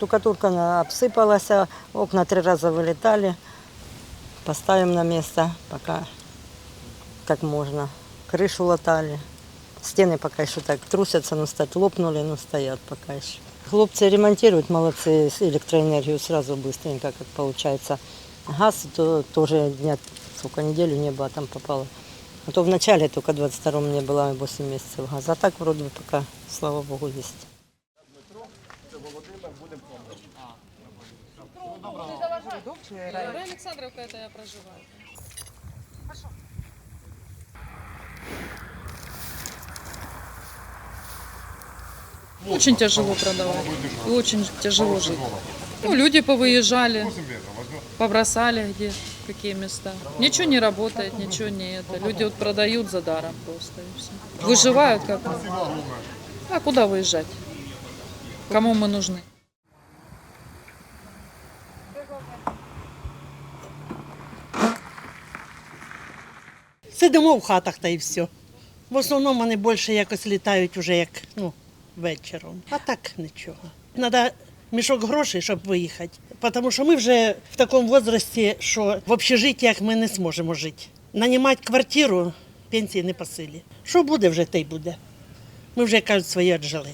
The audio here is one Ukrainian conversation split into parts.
Штукатурка обсыпалась, окна три раза вылетали. Поставим на место, пока как можно. Крышу латали. Стены пока еще так трусятся, ну стать лопнули, но стоят пока еще. Хлопцы ремонтируют, молодцы, электроэнергию сразу быстренько, как получается. Газ то тоже дня, сколько, неделю не было, там попало. А то в начале только 22-м не было 8 месяцев газа. А так вроде бы пока, слава богу, есть. Юрия Александровка, это я проживаю. Очень тяжело продавать. И очень тяжело жить. Ну, люди повыезжали, побросали где, какие места. Ничего не работает, ничего не это. Люди вот продают за даром просто и все. Выживают как могут. А куда выезжать? Кому мы нужны? Сидимо в хатах та й все. В основному вони більше якось літають уже як ну, вечором. А так нічого. Треба мішок грошей, щоб виїхати. Тому що ми вже в такому віці, що в общежиттях ми не зможемо жити. Нанімати квартиру пенсії не по силі. Що буде вже, те й буде. Ми вже кажуть, своє віджили.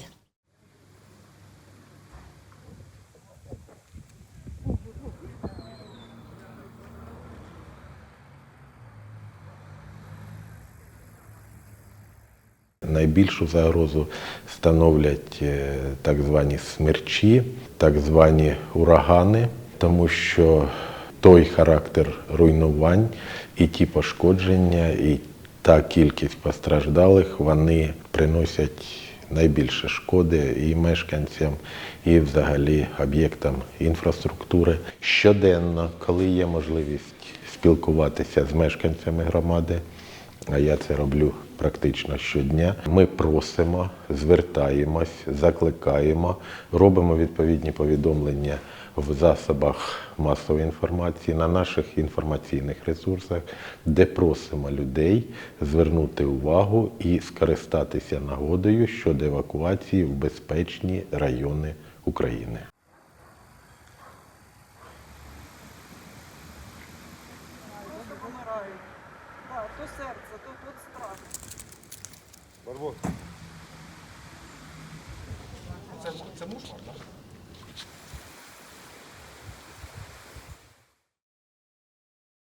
Найбільшу загрозу становлять е, так звані смерчі, так звані урагани, тому що той характер руйнувань і ті пошкодження, і та кількість постраждалих вони приносять найбільше шкоди і мешканцям, і взагалі об'єктам інфраструктури. Щоденно, коли є можливість спілкуватися з мешканцями громади, а я це роблю практично щодня. Ми просимо, звертаємось, закликаємо, робимо відповідні повідомлення в засобах масової інформації на наших інформаційних ресурсах, де просимо людей звернути увагу і скористатися нагодою щодо евакуації в безпечні райони України. Це, це муж так?